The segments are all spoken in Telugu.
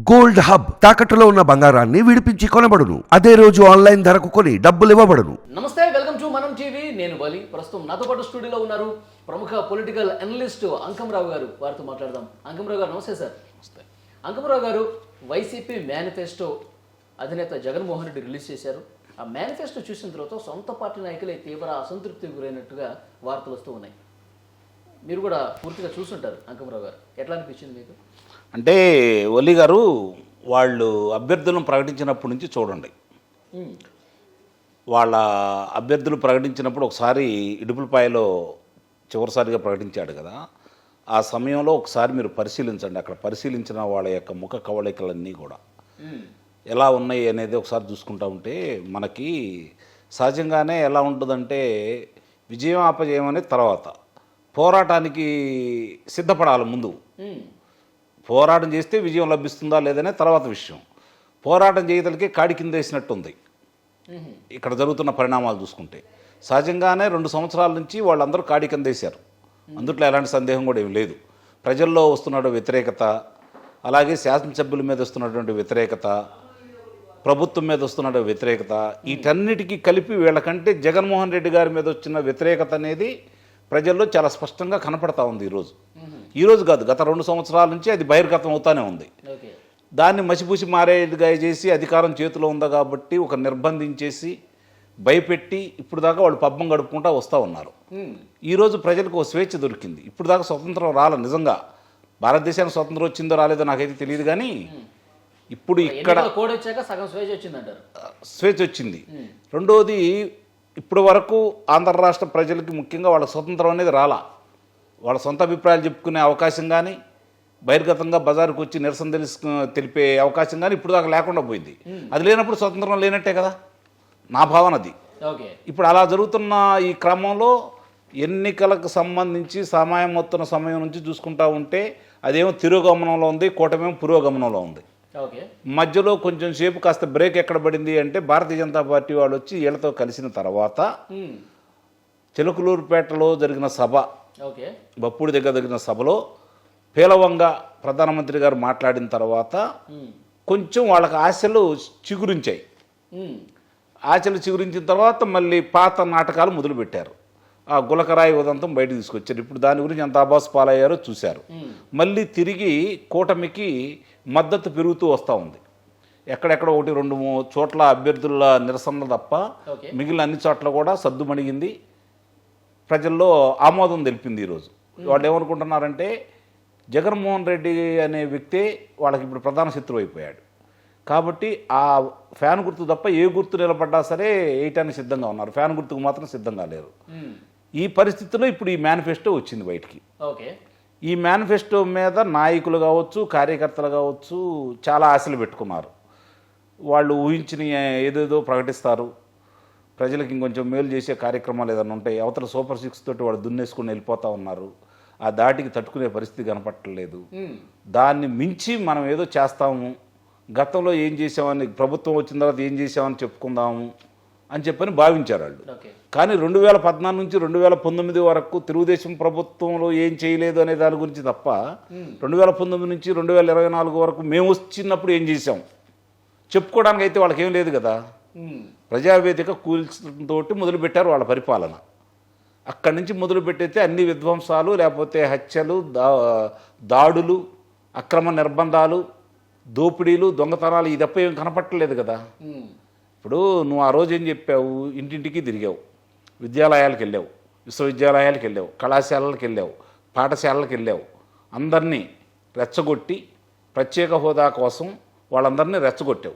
గోల్డ్ హబ్ తాకట్టులో ఉన్న బంగారాన్ని విడిపించి కొనబడును. అదే రోజు ఆన్లైన్ ధరకు కొని డబ్బులు ఇవ్వబడును. నమస్తే వెల్కమ్ టు మనం టీవీ. నేను బలి. ప్రస్తుతం నాతో పాటు స్టూడియోలో ఉన్నారు ప్రముఖ పొలిటికల్ అనలిస్ట్ అంకమరావు గారు. వారితో మాట్లాడదాం. అంకమరావు గారు నమస్తే సార్. నమస్తే. అంకమరావు గారు వైసీపీ మేనిఫెస్టో అధినేత జగన్మోహన్ రెడ్డి రిలీజ్ చేశారు. ఆ మేనిఫెస్టో చూసిన తర్వాత సొంత పార్టీ నాయకులే తీవ్ర అసంతృప్తికి గురైనట్టుగా వార్తలు వస్తూ ఉన్నాయి. మీరు కూడా పూర్తిగా చూసుంటారు అంకమరావు గారు. ఎట్లా అనిపించింది మీకు? అంటే ఒలి గారు వాళ్ళు అభ్యర్థులను ప్రకటించినప్పటి నుంచి చూడండి. వాళ్ళ అభ్యర్థులు ప్రకటించినప్పుడు ఒకసారి ఇడుపులపాయలో చివరిసారిగా ప్రకటించాడు కదా. ఆ సమయంలో ఒకసారి మీరు పరిశీలించండి. అక్కడ పరిశీలించిన వాళ్ళ యొక్క ముఖ కవళికలన్నీ కూడా. ఎలా ఉన్నాయి అనేది ఒకసారి చూసుకుంటా ఉంటే మనకి సహజంగానే ఎలా ఉంటుందంటే విజయం అపజయం అనేది తర్వాత. పోరాటానికి సిద్ధపడాలి ముందు. పోరాటం చేస్తే విజయం లభిస్తుందా లేదనే తర్వాత విషయం. పోరాటం చేయతలకే కాడి కింద వేసినట్టుంది ఇక్కడ జరుగుతున్న పరిణామాలు చూసుకుంటే. సహజంగానే రెండు సంవత్సరాల నుంచి వాళ్ళందరూ కాడి కింద వేశారు. అందుట్లో ఎలాంటి సందేహం కూడా ఏమి లేదు. ప్రజల్లో వస్తున్న వ్యతిరేకత అలాగే శాసనసభ్యుల మీద వస్తున్నటువంటి వ్యతిరేకత ప్రభుత్వం మీద వస్తున్న వ్యతిరేకత వీటన్నిటికీ కలిపి వీళ్ళకంటే జగన్మోహన్ రెడ్డి గారి మీద వచ్చిన వ్యతిరేకత అనేది ప్రజల్లో చాలా స్పష్టంగా కనపడతా ఉంది ఈరోజు ఈరోజు కాదు గత రెండు సంవత్సరాల నుంచి అది బహిర్గతం అవుతానే ఉంది. దాన్ని మసిపూసి మారేడుగా చేసి అధికారం చేతిలో ఉందా కాబట్టి ఒక నిర్బంధించేసి భయపెట్టి ఇప్పుడు దాకా వాళ్ళు పబ్బం గడుపుకుంటా వస్తూ ఉన్నారు. ఈరోజు ప్రజలకు ఒక స్వేచ్ఛ దొరికింది. ఇప్పుడు దాకా స్వతంత్రం రాల నిజంగా. భారతదేశానికి స్వతంత్రం వచ్చిందో రాలేదో నాకైతే తెలియదు కానీ ఇప్పుడు ఇక్కడ స్వేచ్ఛ వచ్చింది. రెండోది ఇప్పటి వరకు ఆంధ్ర రాష్ట్ర ప్రజలకి ముఖ్యంగా వాళ్ళ స్వతంత్రం అనేది రాలా. వాళ్ళ సొంత అభిప్రాయాలు చెప్పుకునే అవకాశం కానీ బహిర్గతంగా బజారుకు వచ్చి నిరసన తెలుసు తెలిపే అవకాశం కానీ ఇప్పుడు దాకా లేకుండా పోయింది. అది లేనప్పుడు స్వతంత్రం లేనట్టే కదా? నా భావన అది. ఓకే. ఇప్పుడు అలా జరుగుతున్న ఈ క్రమంలో ఎన్నికలకు సంబంధించి సమయం మొత్తున్న సమయం నుంచి చూసుకుంటా ఉంటే అదేమో తిరోగమనంలో ఉంది కూటమేమో పురోగమనంలో ఉంది. మధ్యలో కొంచెం సేపు కాస్త బ్రేక్ ఎక్కడ పడింది అంటే భారతీయ జనతా పార్టీ వాళ్ళు వచ్చి వీళ్ళతో కలిసిన తర్వాత చిలుకలూరుపేటలో జరిగిన సభ ఓకే. బప్పుడి దగ్గర జరిగిన సభలో పేలవంగా ప్రధానమంత్రి గారు మాట్లాడిన తర్వాత కొంచెం వాళ్ళకి ఆశలు చిగురించాయి. ఆశలు చిగురించిన తర్వాత మళ్ళీ పాత నాటకాలు మొదలుపెట్టారు. ఆ గులకరాయి ఉదంతం బయటకు తీసుకొచ్చారు. ఇప్పుడు దాని గురించి ఎంత అబాస్ పాలయ్యారో చూశారు. మళ్ళీ తిరిగి కూటమికి మద్దతు పెరుగుతూ వస్తూ ఉంది. ఎక్కడెక్కడ ఒకటి రెండు చోట్ల అభ్యర్థుల నిరసనలు తప్ప. మిగిలిన అన్ని చోట్ల కూడా సద్దుమణిగింది ప్రజల్లో ఆమోదం తెలిపింది ఈరోజు. వాళ్ళు ఏమనుకుంటున్నారంటే జగన్మోహన్ రెడ్డి అనే వ్యక్తే వాళ్ళకి ఇప్పుడు ప్రధాన శత్రువు అయిపోయాడు. కాబట్టి ఆ ఫ్యాన్ గుర్తు తప్ప ఏ గుర్తు నిలబడ్డా సరే వేయటానికి సిద్ధంగా ఉన్నారు. ఫ్యాన్ గుర్తుకు మాత్రం సిద్ధంగా లేరు. ఈ పరిస్థితిలో ఇప్పుడు ఈ మేనిఫెస్టో వచ్చింది బయటికి. ఓకే. ఈ మేనిఫెస్టో మీద నాయకులు కావచ్చు కార్యకర్తలు కావచ్చు చాలా ఆశలు పెట్టుకున్నారు. వాళ్ళు ఊహించిన ఏదేదో ప్రకటిస్తారు. ప్రజలకు ఇంకొంచెం మేలు చేసే కార్యక్రమాలు ఏదైనా ఉంటాయి. అవతల సూపర్ సిక్స్ తోటి వాళ్ళు దున్నేసుకుని వెళ్ళిపోతూ ఉన్నారు. ఆ దాటికి తట్టుకునే పరిస్థితి కనపట్టలేదు. దాన్ని మించి మనం ఏదో చేస్తాము. గతంలో ఏం చేసామని ప్రభుత్వం వచ్చిన తర్వాత ఏం చేసామని చెప్పుకుందాము. అని చెప్పని భావించారు వాళ్ళు. కానీ రెండు వేల పద్నాలుగు నుంచి రెండు వేల పంతొమ్మిది వరకు తెలుగుదేశం ప్రభుత్వంలో ఏం చేయలేదు అనే దాని గురించి తప్ప రెండు వేల పంతొమ్మిది నుంచి రెండు వేల ఇరవై నాలుగు వరకు మేము వచ్చినప్పుడు ఏం చేసాం చెప్పుకోవడానికి అయితే వాళ్ళకి ఏం లేదు కదా. ఉమ్, ప్రజావేదిక కూల్చడంతో మొదలుపెట్టారు వాళ్ళ పరిపాలన. అక్కడి నుంచి మొదలుపెట్టయితే అన్ని విధ్వంసాలు లేకపోతే హత్యలు దా దాడులు అక్రమ నిర్బంధాలు దోపిడీలు దొంగతనాలు ఇది తప్ప ఏం కనపట్టలేదు కదా. ఉమ్, ఇప్పుడు నువ్వు ఆ రోజు ఏం చెప్పావు? ఇంటింటికి తిరిగావు. విద్యాలయాలకు వెళ్ళావు. విశ్వవిద్యాలయాలకు వెళ్ళావు. కళాశాలలకు వెళ్ళావు. పాఠశాలలకు వెళ్ళావు. అందరినీ రెచ్చగొట్టి ప్రత్యేక హోదా కోసం వాళ్ళందరినీ రెచ్చగొట్టావు.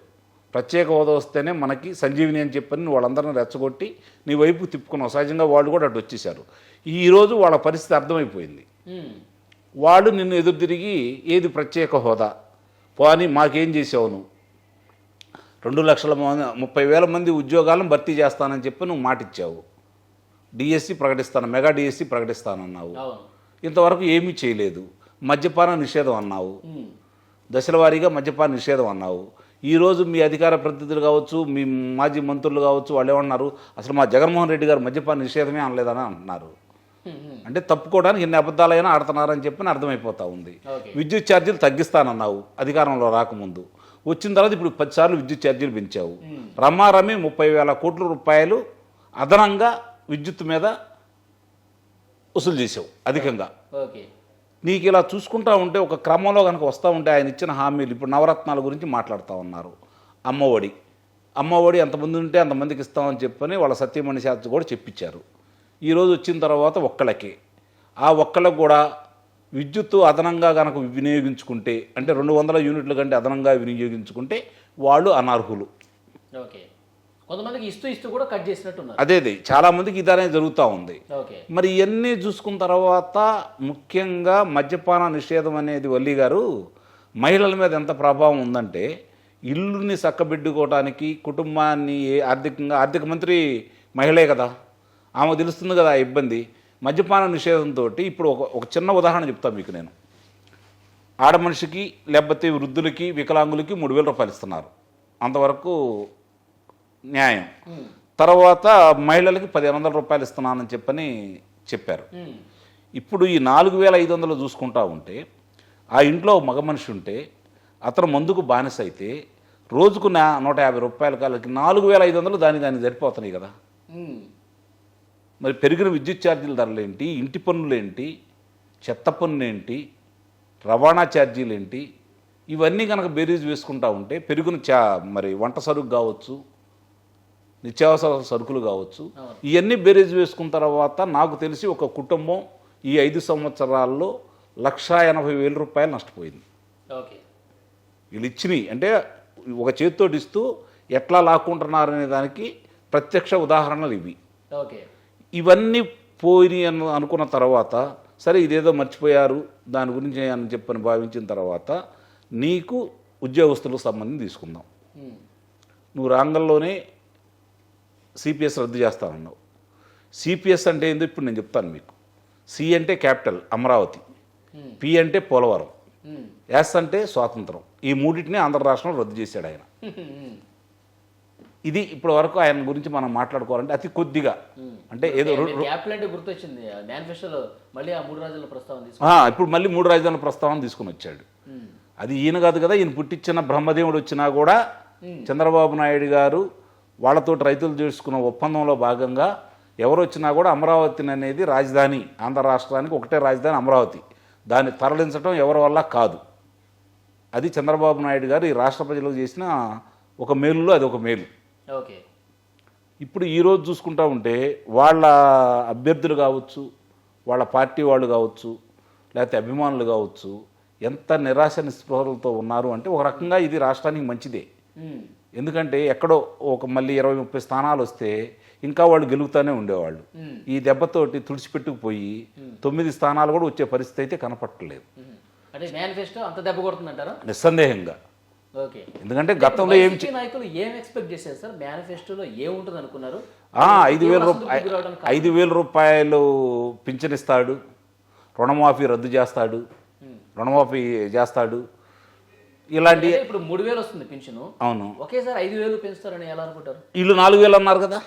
ప్రత్యేక హోదా వస్తేనే మనకి సంజీవిని అని చెప్పని వాళ్ళందరినీ రెచ్చగొట్టి నీ వైపు తిప్పుకున్నావు. సహజంగా వాళ్ళు కూడా అటు వచ్చేసారు ఈరోజు వాళ్ళ పరిస్థితి అర్థమైపోయింది. వాళ్ళు నిన్ను ఎదురు తిరిగి ఏది ప్రత్యేక హోదా? పోనీ మాకేం చేసావు నువ్వు? రెండు లక్షల ముప్పై వేల మంది ఉద్యోగాలను భర్తీ చేస్తానని చెప్పి నువ్వు మాట ఇచ్చావు డిఎస్సి ప్రకటిస్తాను మెగా డిఎస్సి ప్రకటిస్తానన్నావు. ఇంతవరకు ఏమీ చేయలేదు. మద్యపాన నిషేధం అన్నావు. దశల వారీగా మద్యపాన నిషేధం అన్నావు. ఈరోజు మీ అధికార ప్రతినిధులు కావచ్చు మీ మాజీ మంత్రులు కావచ్చు వాళ్ళు ఏమన్నారు? అసలు మా జగన్మోహన్ రెడ్డి గారు మద్యపాన నిషేధమే అనలేదని అంటున్నారు. అంటే తప్పుకోవడానికి ఎన్ని అబద్ధాలైనా ఆడుతున్నారని చెప్పి అర్థమైపోతా ఉంది. విద్యుత్ ఛార్జీలు తగ్గిస్తానన్నావు అధికారంలో రాకముందు. వచ్చిన తర్వాత ఇప్పుడు పదిసార్లు విద్యుత్ ఛార్జీలు పెంచావు. రమారమి ముప్పై వేల కోట్ల రూపాయలు అదనంగా విద్యుత్ మీద వసూలు చేసావు అధికంగా. ఓకే. నీకు ఇలా చూసుకుంటా ఉంటే ఒక క్రమంలో కనుక వస్తూ ఉంటే ఆయన ఇచ్చిన హామీలు ఇప్పుడు నవరత్నాల గురించి మాట్లాడుతూ ఉన్నారు. అమ్మఒడి. అమ్మఒడి ఎంతమంది ఉంటే అంతమందికి ఇస్తామని చెప్పని వాళ్ళ సత్యమణి శాస్త్రి కూడా చెప్పించారు. ఈరోజు వచ్చిన తర్వాత ఒక్కళ్ళకి. ఆ ఒక్కళ్ళకి కూడా విద్యుత్తు అదనంగా కనుక వినియోగించుకుంటే అంటే రెండు వందల యూనిట్ల కంటే అదనంగా వినియోగించుకుంటే వాళ్ళు అనర్హులు. ఓకే. కొంతమందికి ఇస్తూ ఇస్తూ కూడా కట్ చేసినట్టున్నారు. అదేది చాలామందికి ఇదనే జరుగుతూ ఉంది. ఓకే. మరి ఇవన్నీ చూసుకున్న తర్వాత ముఖ్యంగా మద్యపాన నిషేధం అనేది వల్లి గారు మహిళల మీద ఎంత ప్రభావం ఉందంటే ఇల్లుని చక్కబెట్టుకోవడానికి కుటుంబాన్ని ఆర్థికంగా ఆర్థిక మంత్రి మహిళే కదా. ఆమె తెలుస్తుంది కదా ఆ ఇబ్బంది. మద్యపాన నిషేధంతో ఇప్పుడు ఒక ఒక చిన్న ఉదాహరణ చెప్తాను మీకు నేను. ఆడ మనిషికి లేకపోతే వృద్ధులకి వికలాంగులకి మూడు వేల రూపాయలు ఇస్తున్నారు. అంతవరకు న్యాయం. తర్వాత మహిళలకి పదిహేను వందల రూపాయలు ఇస్తున్నానని చెప్పని చెప్పారు. ఇప్పుడు ఈ నాలుగు వేల ఐదు వందలు చూసుకుంటా ఉంటే ఆ ఇంట్లో మగ మనిషి ఉంటే అతను మందుకు బానిస అయితే రోజుకు నా నూట యాభై రూపాయల కాలకి నాలుగు వేల ఐదు వందలు దాని దానికి సరిపోతున్నాయి కదా. మరి పెరిగిన విద్యుత్ ఛార్జీల ధరలు ఏంటి ఇంటి పన్నులు ఏంటి చెత్త పన్ను ఏంటి రవాణా ఛార్జీలు ఏంటి ఇవన్నీ కనుక బేరీజ్ వేసుకుంటా ఉంటే పెరిగిన చా మరి వంట సరుకు కావచ్చు నిత్యావసర సరుకులు కావచ్చు. ఇవన్నీ బేరీజ్ వేసుకున్న తర్వాత నాకు తెలిసి ఒక కుటుంబం ఈ ఐదు సంవత్సరాల్లో లక్షా ఎనభై వేల రూపాయలు నష్టపోయింది. ఓకే. వీళ్ళు ఇచ్చినవి. అంటే ఒక చేతితో ఇస్తూ ఎట్లా లాక్కుంటున్నారనే దానికి ప్రత్యక్ష ఉదాహరణలు ఇవి. ఓకే. ఇవన్నీ పోయి అని అనుకున్న తర్వాత సరే ఇదేదో మర్చిపోయారు దాని గురించి అని చెప్పని భావించిన తర్వాత నీకు ఉద్యోగస్తులకు సంబంధించి తీసుకుందాం ఉమ్. నువ్వు రాంగంలోనే సిపిఎస్ రద్దు చేస్తానన్నావు సిపిఎస్ అంటే ఏందో ఇప్పుడు నేను చెప్తాను మీకు సి అంటే క్యాపిటల్ అమరావతి Hmm. పి అంటే పోలవరం. ఎస్ అంటే స్వాతంత్రం ఈ మూడింటిని ఆంధ్ర రాష్ట్రంలో రద్దు చేశాడు ఆయన. ఇది ఇప్పటి వరకు ఆయన గురించి మనం మాట్లాడుకోవాలంటే అతి కొద్దిగా. అంటే ఏదో గుర్తొచ్చింది. మేనిఫెస్టోలో మళ్ళీ ఆ మూడు ప్రస్తావన ఇప్పుడు మళ్ళీ మూడు రాజధానుల ప్రస్తావన తీసుకుని వచ్చాడు. అది ఈయన కాదు కదా ఈయన పుట్టించిన బ్రహ్మదేవుడు వచ్చినా కూడా చంద్రబాబు నాయుడు గారు వాళ్ళతో రైతులు చేసుకున్న ఒప్పందంలో భాగంగా ఎవరు వచ్చినా కూడా అమరావతిని అనేది రాజధాని ఆంధ్ర రాష్ట్రానికి ఒకటే రాజధాని అమరావతి. దాన్ని తరలించడం ఎవరి వల్ల కాదు. అది చంద్రబాబు నాయుడు గారు ఈ రాష్ట్ర ప్రజలకు చేసిన ఒక మేలులో అది ఒక మేలు. ఓకే ఇప్పుడు ఈరోజు చూసుకుంటా ఉంటే వాళ్ళ అభ్యర్థులు కావచ్చు వాళ్ళ పార్టీ వాళ్ళు కావచ్చు లేకపోతే అభిమానులు కావచ్చు ఎంత నిరాశ నిస్పృహలతో ఉన్నారు అంటే ఒక రకంగా ఇది రాష్ట్రానికి మంచిదే. ఉమ్. ఎందుకంటే ఎక్కడో ఒక మళ్ళీ ఇరవై ముప్పై స్థానాలు వస్తే ఇంకా వాళ్ళు గెలుగుతూనే ఉండేవాళ్ళు. ఉమ్. ఈ దెబ్బతోటి తుడిచిపెట్టుకుపోయి తొమ్మిది స్థానాలు కూడా వచ్చే పరిస్థితి అయితే కనపట్టలేదు. నిస్సందేహంగా. ఎందుకంటే గతంలో ఏం నాయకులు ఏం ఎక్స్పెక్ట్ చేశారు సార్? మేనిఫెస్టోలో ఏముంటుంది అనుకున్నారు ఐదు వేల రూపాయలు? ఐదు వేల రూపాయలు పింఛనిస్తాడు రుణమాఫీ రద్దు చేస్తాడు రుణమాఫీ చేస్తాడు. ఇలాంటి ఇప్పుడు మూడు వేలు వస్తుంది పెన్షన్ అవును. ఒకేసారి ఐదు వేలు పెంచుతారని ఎలా అనుకుంటారు? వీళ్ళు నాలుగు వేలు అన్నారు కదా?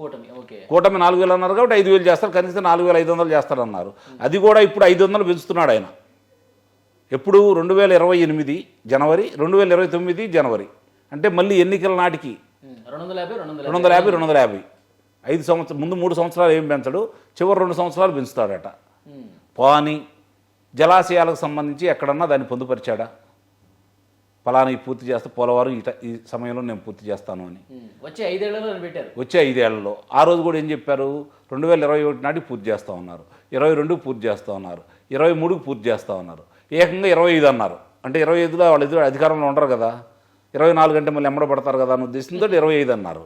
కూటమి ఓకే. కూటమి నాలుగు వేలు అన్నారు కాబట్టి ఐదు వేలు చేస్తారు కనీసం నాలుగు వేల ఐదు వందలు చేస్తారన్నారు. అది కూడా ఇప్పుడు ఐదు వందలు పెంచుతున్నాడు ఆయన. ఎప్పుడు రెండు వేల ఇరవై ఎనిమిది జనవరి రెండు వేల ఇరవై తొమ్మిది జనవరి. అంటే మళ్ళీ ఎన్నికల నాటికి. రెండు వందల యాభై. రెండు వందల యాభై రెండు వందల యాభై. ఐదు సంవత్సరం ముందు మూడు సంవత్సరాలు ఏం పెంచడు చివరి రెండు సంవత్సరాలు పెంచుతాడట. పోని జలాశయాలకు సంబంధించి ఎక్కడన్నా దాన్ని పొందుపరిచాడా? ఫలానా పూర్తి చేస్తే పోలవరం ఈ ట- ఈ సమయంలో నేను పూర్తి చేస్తాను అని. వచ్చి ఐదేళ్ళలో పెట్టారు. వచ్చే ఐదేళ్ళలో. ఆ రోజు కూడా ఏం చెప్పారు? రెండు వేల ఇరవై ఒకటి నాటికి పూర్తి చేస్తా ఉన్నారు. ఇరవై రెండుకి పూర్తి చేస్తా ఉన్నారు. ఇరవై మూడుకి పూర్తి చేస్తా ఉన్నారు. ఏకంగా ఇరవై ఐదు అన్నారు. అంటే ఇరవై ఐదులో వాళ్ళు ఎదురు అధికారంలో ఉండరు కదా. ఇరవై నాలుగు అంటే మళ్ళీ ఎమ్మడ పడతారు కదా అన్న ఉద్దేశంతో ఇరవై ఐదు అన్నారు.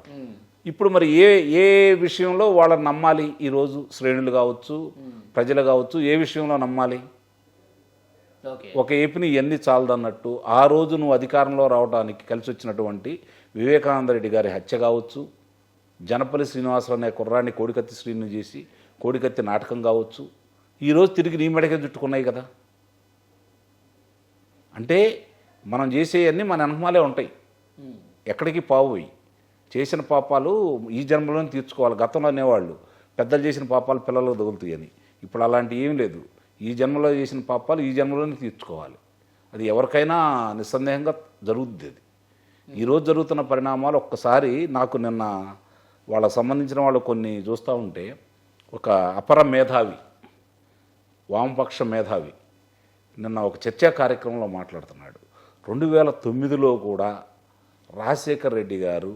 ఇప్పుడు మరి ఏ ఏ విషయంలో వాళ్ళని నమ్మాలి ఈరోజు శ్రేణులు కావచ్చు ప్రజలు కావచ్చు ఏ విషయంలో నమ్మాలి? ఒక ఏపీని ఎన్ని చాలదన్నట్టు ఆ రోజు నువ్వు అధికారంలో రావడానికి కలిసి వచ్చినటువంటి వివేకానంద రెడ్డి గారి హత్య కావచ్చు జనపల్లి శ్రీనివాసరావు అనే కుర్రాన్ని కోడికత్తి శ్రీని చేసి కోడికత్తి నాటకం కావచ్చు ఈరోజు తిరిగి నీ మెడకే చుట్టుకున్నాయి కదా. అంటే మనం చేసేవన్నీ మన అనుమాలే ఉంటాయి. ఉమ్. ఎక్కడికి పావుయి చేసిన పాపాలు ఈ జన్మలోనే తీర్చుకోవాలి. గతంలో అనేవాళ్ళు పెద్దలు చేసిన పాపాలు పిల్లలకు తగులుతాయని. ఇప్పుడు అలాంటి ఏం లేదు. ఈ జన్మలో చేసిన పాపాలు ఈ జన్మలోనే తీర్చుకోవాలి. అది ఎవరికైనా నిస్సందేహంగా జరుగుద్ది అది. ఈరోజు జరుగుతున్న పరిణామాలు ఒక్కసారి నాకు నిన్న వాళ్ళకు సంబంధించిన వాళ్ళు కొన్ని చూస్తూ ఉంటే ఒక అపర మేధావి వామపక్ష మేధావి నిన్న ఒక చర్చా కార్యక్రమంలో మాట్లాడుతున్నాడు. రెండు వేల తొమ్మిదిలో కూడా రాజశేఖర్ రెడ్డి గారు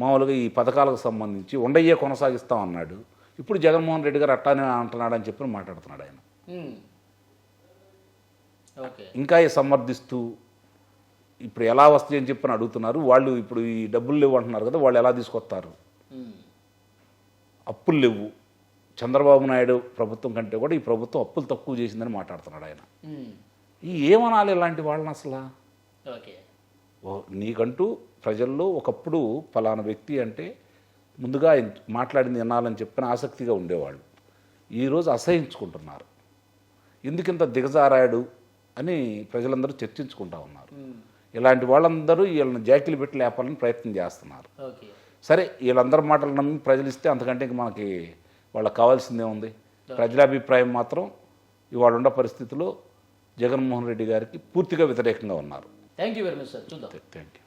మామూలుగా ఈ పథకాలకు సంబంధించి ఉండయ్యే కొనసాగిస్తాం అన్నాడు ఇప్పుడు జగన్మోహన్ రెడ్డి గారు అట్టానే అంటున్నాడు అని చెప్పి మాట్లాడుతున్నాడు ఆయన. ఇంకా సమర్థిస్తూ ఇప్పుడు ఎలా వస్తాయి అని చెప్పని అడుగుతున్నారు. వాళ్ళు ఇప్పుడు ఈ డబ్బులు లేవు అంటున్నారు కదా వాళ్ళు ఎలా తీసుకొస్తారు. అప్పులు లేవు. చంద్రబాబు నాయుడు ప్రభుత్వం కంటే కూడా ఈ ప్రభుత్వం అప్పులు తక్కువ చేసిందని మాట్లాడుతున్నాడు ఆయన. ఉమ్. ఈ ఏమనాలి ఇలాంటి వాళ్ళని అసలు? నీకంటూ ప్రజల్లో ఒకప్పుడు ఫలానా వ్యక్తి అంటే ముందుగా ఆయన మాట్లాడింది వినాలని చెప్పిన ఆసక్తిగా ఉండేవాళ్ళు. ఈరోజు అసహించుకుంటున్నారు. ఎందుకింత దిగజారాడు అని ప్రజలందరూ చర్చించుకుంటా ఉన్నారు. ఉమ్. ఇలాంటి వాళ్ళందరూ వీళ్ళని జాకిలు పెట్టి లేపాలని ప్రయత్నం చేస్తున్నారు. సరే వీళ్ళందరి మాటలు నమ్మి ప్రజలు ఇస్తే అంతకంటే ఇంక మనకి వాళ్ళకి కావాల్సిందే ఉంది. ప్రజలాభిప్రాయం మాత్రం ఇవాళ ఉన్న పరిస్థితిలో జగన్మోహన్ రెడ్డి గారికి పూర్తిగా వ్యతిరేకంగా ఉన్నారు. Thank you very much sir చూద్దాం. Thank you